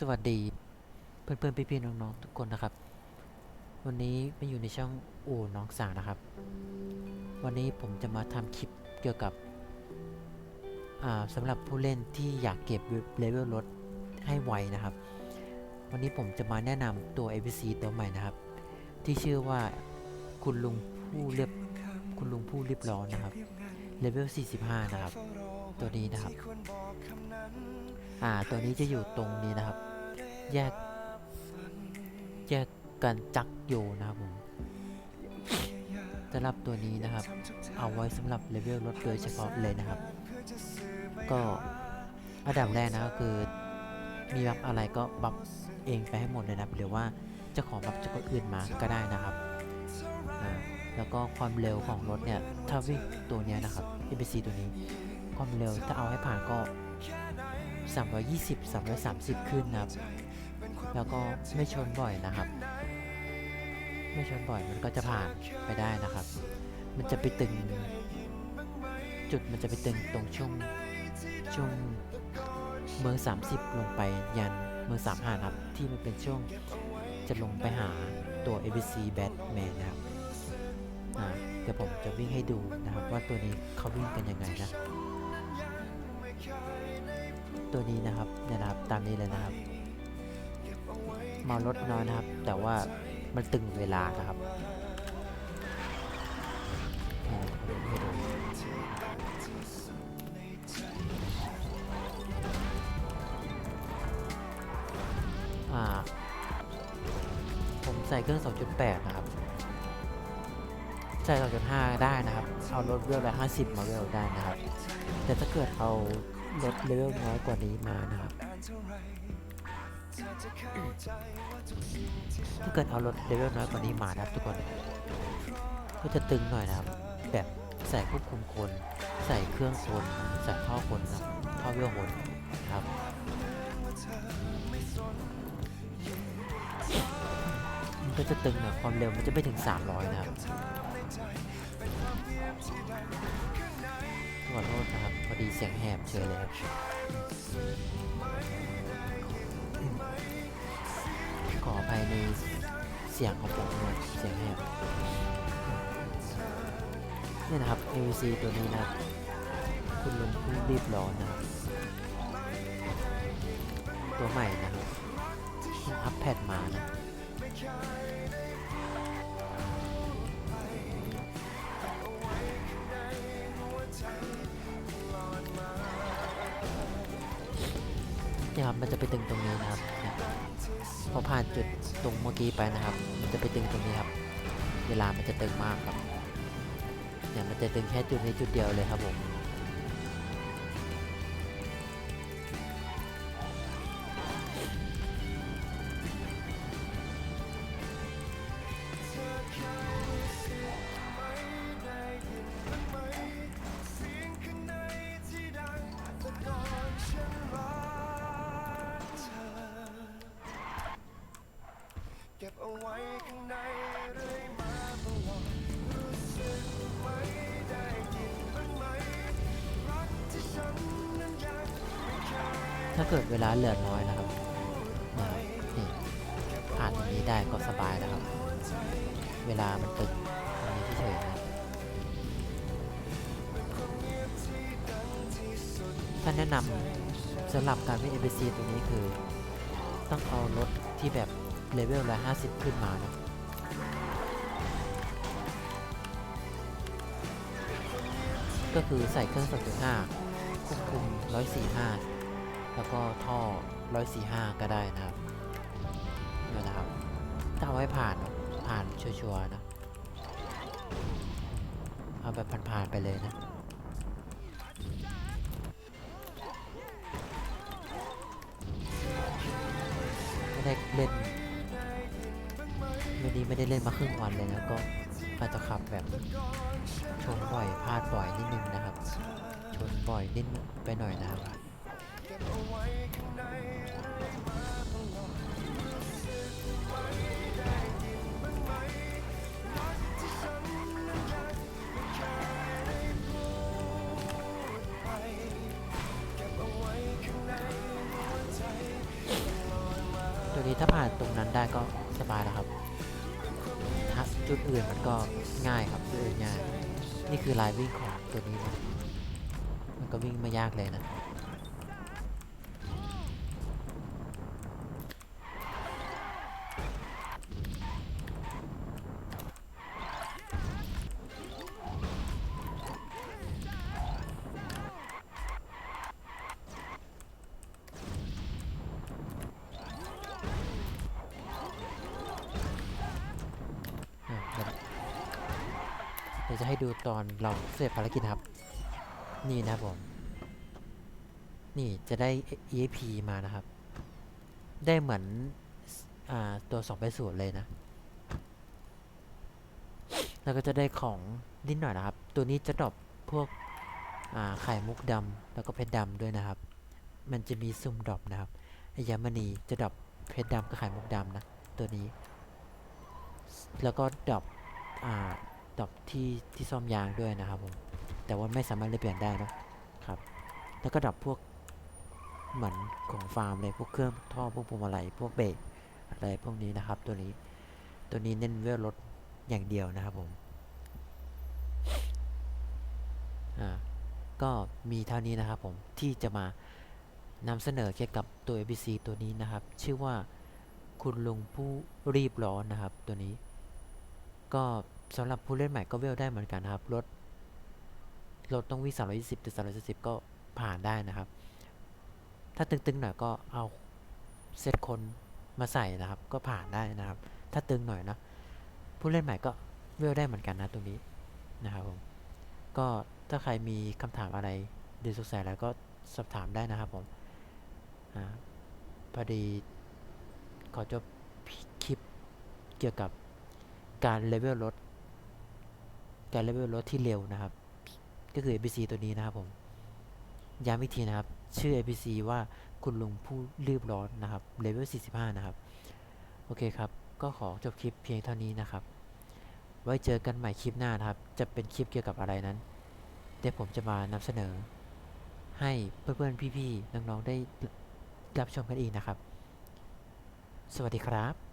สวัสดีเพื่อนๆพี่ๆน้องๆทุกคนนะครับ วันนี้มาอยู่ในช่องอู่น้องสาวนะครับ วันนี้ผมจะมาทำคลิปเกี่ยวกับอ่าสำหรับผู้เล่นที่อยากเก็บเลเวลรถให้ไวนะครับ วันนี้ผมจะมาแนะนำตัว ABC ตัวใหม่นะครับ ที่ชื่อว่าคุณลุงผู้เรียบคุณลุงผู้เรียบร้อนนะครับ เลเวล 45 นะครับ ตัวนี้นะครับ อ่า ตัวนี้จะอยู่ตรงนี้นะครับ แยก แยกกันจักอยู่นะครับผมสำหรับตัวนี้นะครับ เอาไว้สำหรับเลเวลรถโดยเฉพาะเลยนะครับ ก็อันดับแรกนะก็คือมีบัฟอะไรก็บัฟเองไปให้หมดเลยนะครับหรือว่าจะขอบัฟจากคนอื่นมาก็ได้นะครับ แล้วก็ความเร็วของรถเนี่ยถ้าวิ่งตัวเนี้ยนะครับ ABC ตัวนี้ ความเร็วถ้าเอาให้ผ่านก็ 320 330 ขึ้นนะครับ แล้วก็ไม่ชนบ่อยนะครับ ไม่ชนบ่อยมันก็จะผ่านไปได้นะครับ มันจะไปตึง จุดมันจะไปตึงตรงช่วงช่วงเมือง 30 ลงไปยันเมือง35ครับ ที่มันเป็นช่วงจะลงไปหาตัว ABC Batman นะครับ อ่าเดี๋ยวผมจะวิ่งให้ดูนะครับว่าตัวนี้เขาวิ่งกันยังไงนะ ตัวนี้นะครับเนี่ยนะครับตามนี้เลยนะครับ เมารถน้อยนะครับ แต่ว่ามันตึงเวลานะครับผมใส่เครื่อง 2.8 นะครับ ใส่2.5 ได้นะครับ เอารถเวลละ50 มาเวลได้นะครับ แต่ถ้าเกิดเอารถเลเวลน้อยกว่านี้มานะครับ ถ้าเกิดเอารถเลเวลน้อยกว่านี้มานะครับทุกคน ก็จะตึงหน่อยนะครับ แบบใส่ควบคุมคน ใส่เครื่องคนใส่ท่อคนนะครับท่อเวลคนนะครับมันก็จะตึงน่อยความเร็วมันจะไม่ถึง 300 นะครับ ขอโทษนะครับ พอดีเสียงแหบเฉยเลยครับขออภัยในเสียงของผมด้วยเสียงแหบนี่นะครับ AVC ตัวนี้นะคุณลุงรีบร้อนนะครับ ตัวใหม่นะครับเพิ่งอัปแพดมานะ มันจะไปตึงตรงนี้นะครับพอผ่านจุดตรงเมื่อกี้ไปนะครับ มันจะไปตึงตรงนี้ครับ เวลามันจะตึงมากครับเนี่ยมันจะตึงแค่จุดนี้จุดเดียวเลยครับผม ว้ข้างในเรื่อยมาตลอดรู้สึกไหมได้ยินบ้างไหม รักที่ฉันนั้นยังไม่เคย ถ้าเกิดเวลาเหลือน้อยนะครับนะครับนี่ผ่านตรงนี้ได้ก็สบายแล้วครับ เวลามันตึงตรงนี้เฉยๆนะถ้าแนะนำสำหรับการวิ่ง ABC ตัวนี้คือ ต้องเอารถที่แบบ เลเวลละ50 ขึ้นมานะก็คือใส่เครื่อง2.5ควบคุม 145 แล้วก็ท่อ 145 ก็ได้นะครับนะครับถ้าเอาไว้ผ่านผ่านชัวร์ๆนะ เอาแบบผ่านๆไปเลยนะได้เล่น วันนี้ไม่ได้เล่นมาครึ่งวันเลยนะก็อาจะขับแบบชนบ่อยพลาดบ่อยนิดนึงนะครับ ชนบ่อยนิดไปหน่อยนะครับวันนั้นยังไม่เคยได้พูดไปเก็บเอาไว้ข้างในหัวใจตลอดนี้ถ้าผ่านตรงนั้นได้ก็สบายแล้วครับ จุดอื่นมันก็ง่ายครับจุดอื่นง่าย นี่คือลายวิ่งของตัวนี้นะ มันก็วิ่งไม่ยากเลยนะ ให้ดูตอนเราเสร็จภารกิจครับ นี่นะผม นี่จะได้ EAP มานะครับ ได้เหมือนอ่าตัว2ไปสูตรเลยนะ แล้วก็จะได้ของนิดหน่อยนะครับ ตัวนี้จะดรอปพวกอ่าไข่มุกดำแล้วก็เพชรดำด้วยนะครับ มันจะมีซุ่มดรอปนะครับไอยามณีจะดรอปเพชรดำกับไข่มุกดำนะ ตัวนี้ แล้วก็ดรอปอ่า ดอปที่ที่ซ่อมยางด้วยนะครับผมแต่ว่าไม่สามารถเลยเปลี่ยนได้นะครับ แล้วก็ดรอปพวกเหมือนของฟาร์มเลยพวกเครื่องท่อพวกพวงมาลัยพวกเบรกอะไรพวกนี้นะครับตัวนี้ตัวนี้เน้นเวลรถอย่างเดียวนะครับผมอ่าก็มีเท่านี้นะครับผมที่จะมานำเสนอเกี่ยวกับตัว ABC ตัวนี้นะครับ ชื่อว่าคุณลุงผู้รีบร้อนนะครับตัวนี้ ก็ สำหรับผู้เล่นใหม่ก็เวลได้เหมือนกันนะครับรถรถต้องวิ่ง320ถึง370ก็ผ่านได้นะครับ ถ้าตึงๆหน่อยก็เอาเซตคนมาใส่นะครับ ก็ผ่านได้นะครับ ถ้าตึงหน่อยนะ ผู้เล่นใหม่ก็เวลได้เหมือนกันนะตรงนี้นะครับผมก็ถ้าใครมีคำถามอะไรหรือสงสัยอะไรก็สอบถามได้นะครับผมอพอดีขอจบคลิปเกี่ยวกับการเลเวลรถ การเลเวลรถที่เร็วนะครับ ก็คือ ABC ตัวนี้นะครับผมย้ำอีกทีนะครับ ชื่อ ABC ว่าคุณลุงผู้รีบร้อนนะครับเลเวล 45 นะครับ โอเคครับ ก็ขอจบคลิปเพียงเท่านี้นะครับ ไว้เจอกันใหม่คลิปหน้านะครับ จะเป็นคลิปเกี่ยวกับอะไรนั้น เดี๋ยวผมจะมานำเสนอ ให้เพื่อนๆ พี่ๆ น้องๆ ได้รับชมกันอีกนะครับ สวัสดีครับ